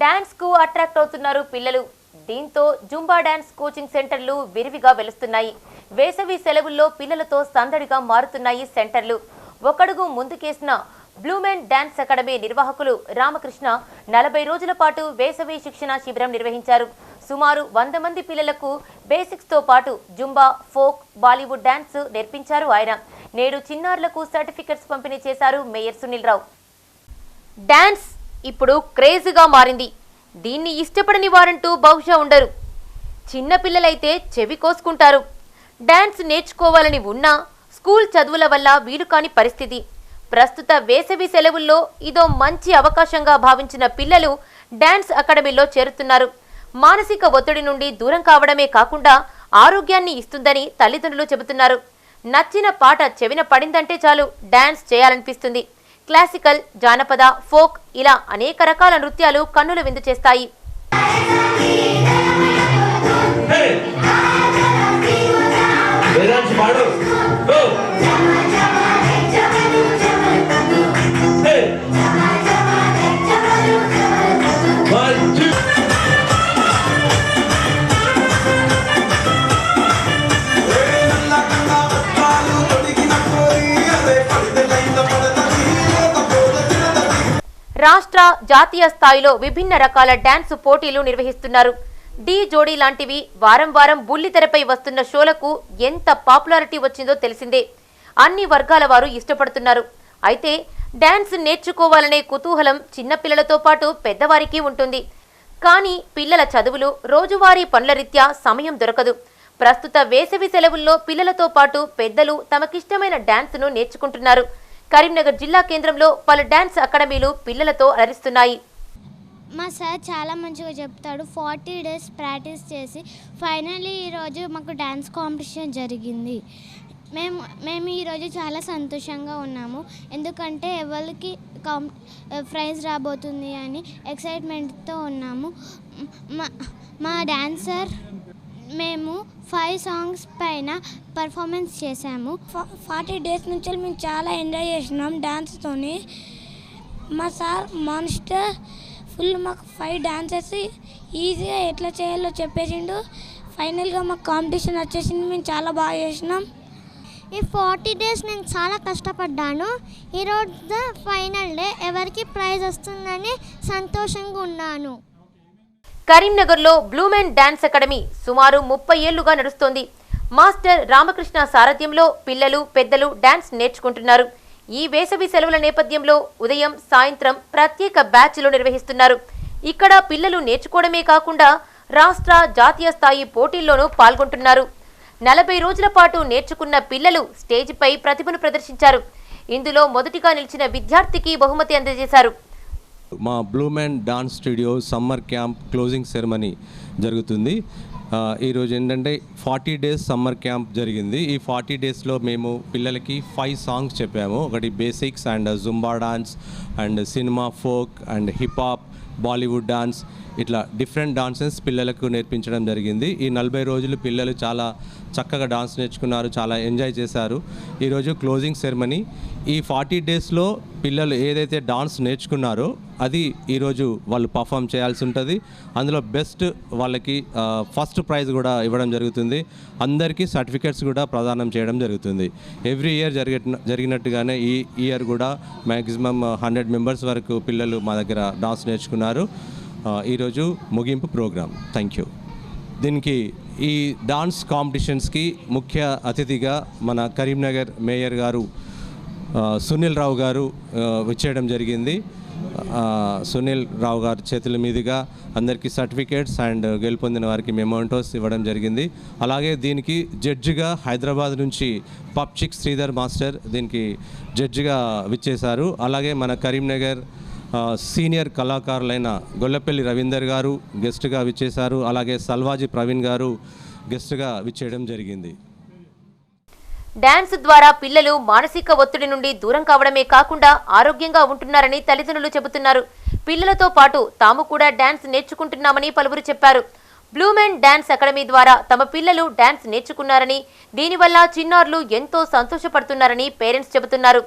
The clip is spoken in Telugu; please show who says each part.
Speaker 1: డాన్స్కు అట్రాక్ట్ అవుతున్నారు పిల్లలు. దీంతో జుంబా డాన్స్ కోచింగ్ సెంటర్లు విరివిగా వెలుస్తున్నాయి. వేసవి సెలవుల్లో పిల్లలతో సందడిగా మారుతున్నాయి సెంటర్లు. ఒకడుగు ముందుకేసిన బ్లూమెన్ డాన్స్ అకాడమీ నిర్వాహకులు రామకృష్ణ నలభై రోజుల పాటు వేసవి శిక్షణ శిబిరం నిర్వహించారు. సుమారు వంద మంది పిల్లలకు బేసిక్స్తో పాటు జుంబా ఫోక్ బాలీవుడ్ డాన్స్ నేర్పించారు ఆయన. నేడు చిన్నారులకు సర్టిఫికెట్స్ పంపిణీ చేశారు మేయర్ సునీల్ రావు. డాన్స్ ఇప్పుడు క్రేజీగా మారింది. దీన్ని ఇష్టపడని వారంటూ బహుశా ఉండరు. చిన్నపిల్లలైతే చెవి కోసుకుంటారు. డాన్స్ నేర్చుకోవాలని ఉన్నా స్కూల్ చదువుల వల్ల వీలు కాని పరిస్థితి. ప్రస్తుత వేసవి సెలవుల్లో ఇదో మంచి అవకాశంగా భావించిన పిల్లలు డాన్స్ అకాడమీలో చేరుతున్నారు. మానసిక ఒత్తిడి నుండి దూరం కావడమే కాకుండా ఆరోగ్యాన్ని ఇస్తుందని తల్లిదండ్రులు చెబుతున్నారు. నచ్చిన పాట చెవిన పడిందంటే చాలు డాన్స్ చేయాలనిపిస్తుంది. క్లాసికల్ జానపద ఫోక్ ఇలా అనేక రకాల నృత్యాలు కన్నుల విందు చేస్తాయి.
Speaker 2: పాడు.
Speaker 1: రాష్ట్ర జాతీయ స్థాయిలో విభిన్న రకాల డాన్స్ పోటీలు నిర్వహిస్తున్నారు. డి జోడీ లాంటివి వారం వారం బుల్లితెరపై వస్తున్న షోలకు ఎంత పాపులారిటీ వచ్చిందో తెలిసిందే. అన్ని వర్గాల వారు ఇష్టపడుతున్నారు. అయితే డాన్స్ నేర్చుకోవాలనే కుతూహలం చిన్నపిల్లలతో పాటు పెద్దవారికి ఉంటుంది. కానీ పిల్లల చదువులు రోజువారీ పనుల రీత్యా సమయం దొరకదు. ప్రస్తుత వేసవి సెలవుల్లో పిల్లలతో పాటు పెద్దలు తమకిష్టమైన డాన్స్ను నేర్చుకుంటున్నారు. కరీంనగర్ జిల్లా కేంద్రంలో పలు డాన్స్ అకాడమీలు పిల్లలతో అలరిస్తున్నాయి.
Speaker 3: మా సార్ చాలా మంచిగా చెప్తాడు. ఫార్టీ డేస్ ప్రాక్టీస్ చేసి ఫైనల్లీ ఈరోజు మాకు డ్యాన్స్ కాంపిటీషన్ జరిగింది. మేము మేము ఈరోజు చాలా సంతోషంగా ఉన్నాము. ఎందుకంటే ఎవరికి కాం ప్రైజ్ రాబోతుంది అని ఎక్సైట్మెంట్తో ఉన్నాము. మా మా డాన్సర్ మేము ఫైవ్ సాంగ్స్ పైన పర్ఫార్మెన్స్ చేశాము.
Speaker 4: ఫార్టీ డేస్ నుంచి మేము చాలా ఎంజాయ్ చేసినాం డ్యాన్స్తోని మా సార్ మాన్స్టర్ ఫుల్ మాకు ఫైవ్ డాన్సెస్ ఈజీగా ఎట్లా చేయాలో చెప్పేసిండు. ఫైనల్గా మాకు కాంపిటీషన్ వచ్చేసింది మేము చాలా బాగా చేసినాం.
Speaker 3: ఈ ఫార్టీ డేస్ నేను చాలా కష్టపడ్డాను. ఈరోజు ఫైనల్ డే ఎవరికి ప్రైజ్ వస్తుందని సంతోషంగా ఉన్నాను.
Speaker 1: కరీంనగర్లో బ్లూమెన్ డాన్స్ అకాడమీ సుమారు ముప్పై ఏళ్ళుగా నడుస్తోంది. మాస్టర్ రామకృష్ణ సారథ్యంలో పిల్లలు పెద్దలు డాన్స్ నేర్చుకుంటున్నారు. ఈ వేసవి సెలవుల నేపథ్యంలో ఉదయం సాయంత్రం ప్రత్యేక బ్యాచ్లు నిర్వహిస్తున్నారు. ఇక్కడ పిల్లలు నేర్చుకోవడమే కాకుండా రాష్ట్ర జాతీయ స్థాయి పోటీల్లోనూ పాల్గొంటున్నారు. నలభై రోజుల పాటు నేర్చుకున్న పిల్లలు స్టేజ్పై ప్రతిభను ప్రదర్శించారు. ఇందులో మొదటిగా నిలిచిన విద్యార్థికి బహుమతి అందజేశారు.
Speaker 5: మా blue man dance studio summer camp closing ceremony జరుగుతుంది. ఈరోజు ఏంటంటే ఫార్టీ డేస్ సమ్మర్ క్యాంప్ జరిగింది. ఈ ఫార్టీ డేస్లో మేము పిల్లలకి ఫైవ్ సాంగ్స్ చెప్పాము. ఒకటి basics and Zumba dance and cinema folk and hip hop Bollywood dance ఇట్లా డిఫరెంట్ డాన్సెస్ పిల్లలకు నేర్పించడం జరిగింది. ఈ నలభై రోజులు పిల్లలు చాలా చక్కగా డాన్స్ నేర్చుకున్నారు చాలా ఎంజాయ్ చేశారు. ఈరోజు క్లోజింగ్ సెరమనీ ఈ ఫార్టీ డేస్లో పిల్లలు ఏదైతే డాన్స్ నేర్చుకున్నారో అది ఈరోజు వాళ్ళు పర్ఫామ్ చేయాల్సి ఉంటుంది. అందులో బెస్ట్ వాళ్ళకి ఫస్ట్ ప్రైజ్ కూడా ఇవ్వడం జరుగుతుంది. అందరికీ సర్టిఫికెట్స్ కూడా ప్రదానం చేయడం జరుగుతుంది. ఎవ్రీ ఇయర్ జరిగే జరిగినట్టుగానే ఈ ఇయర్ కూడా మ్యాక్సిమం హండ్రెడ్ మెంబర్స్ వరకు పిల్లలు మా దగ్గర డాన్స్ నేర్చుకున్నారు. ఈరోజు ముగింపు ప్రోగ్రామ్ థ్యాంక్ యూ దీనికి ఈ డాన్స్ కాంపిటీషన్స్కి ముఖ్య అతిథిగా మన కరీంనగర్ మేయర్ గారు సునీల్ రావు గారు వచ్చేయడం జరిగింది. సునీల్ రావు గారి చేతుల మీదుగా అందరికీ సర్టిఫికేట్స్ అండ్ గెలుపొందిన వారికి మెమోంటోస్ ఇవ్వడం జరిగింది. అలాగే దీనికి జడ్జిగా హైదరాబాద్ నుంచి పప్చిక్ శ్రీధర్ మాస్టర్ దీనికి జడ్జిగా విచ్చేశారు. అలాగే మన కరీంనగర్ సీనియర్ కళాకారులైన గొల్లపల్లి రవీందర్ గారు గెస్ట్గా విచ్చేశారు. అలాగే సల్వాజీ ప్రవీణ్ గారు గెస్ట్గా విచ్చేయడం జరిగింది.
Speaker 1: డాన్స్ ద్వారా పిల్లలు మానసిక ఒత్తిడి నుండి దూరం కావడమే కాకుండా ఆరోగ్యంగా ఉంటున్నారని తల్లిదండ్రులు చెబుతున్నారు. పిల్లలతో పాటు తాము కూడా డాన్స్ నేర్చుకుంటున్నామని పలువురు చెప్పారు. బ్లూమెన్ డాన్స్ అకాడమీ ద్వారా తమ పిల్లలు డాన్స్ నేర్చుకున్నారని దీనివల్ల చిన్నారులు ఎంతో సంతోషపడుతున్నారని పేరెంట్స్ చెబుతున్నారు.